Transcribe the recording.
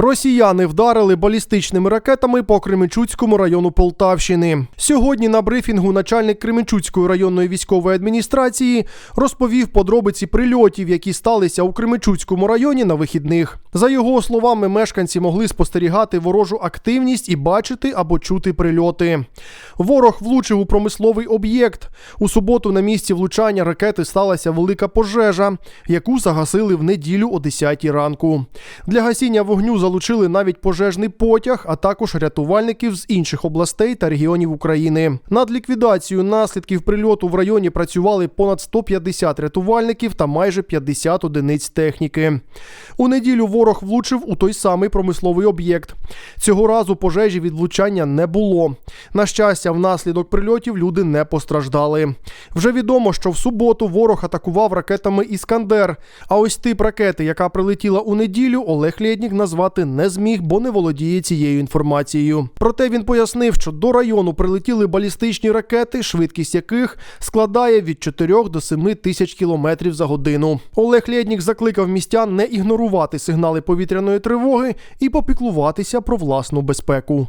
Росіяни вдарили балістичними ракетами по Кременчуцькому району Полтавщини. Сьогодні на брифінгу начальник Кременчуцької районної військової адміністрації розповів подробиці прильотів, які сталися у Кременчуцькому районі на вихідних. За його словами, мешканці могли спостерігати ворожу активність і бачити або чути прильоти. Ворог влучив у промисловий об'єкт. У суботу на місці влучання ракети сталася велика пожежа, яку загасили в неділю о 10 ранку. Для гасіння вогню залучили навіть пожежний потяг, а також рятувальників з інших областей та регіонів України. Над ліквідацією наслідків прильоту в районі працювали понад 150 рятувальників та майже 50 одиниць техніки. У неділю ворог влучив у той самий промисловий об'єкт. Цього разу пожежі від влучання не було. На щастя, внаслідок прильотів люди не постраждали. Вже відомо, що в суботу ворог атакував ракетами Іскандер. А ось тип ракети, яка прилетіла у неділю, Олег Лєднік назвати не зміг, бо не володіє цією інформацією. Проте він пояснив, що до району прилетіли балістичні ракети, швидкість яких складає від 4 до 7 тисяч кілометрів за годину. Олег Лєднік закликав містян не ігнорувати сигнали повітряної тривоги і попіклуватися про власну безпеку.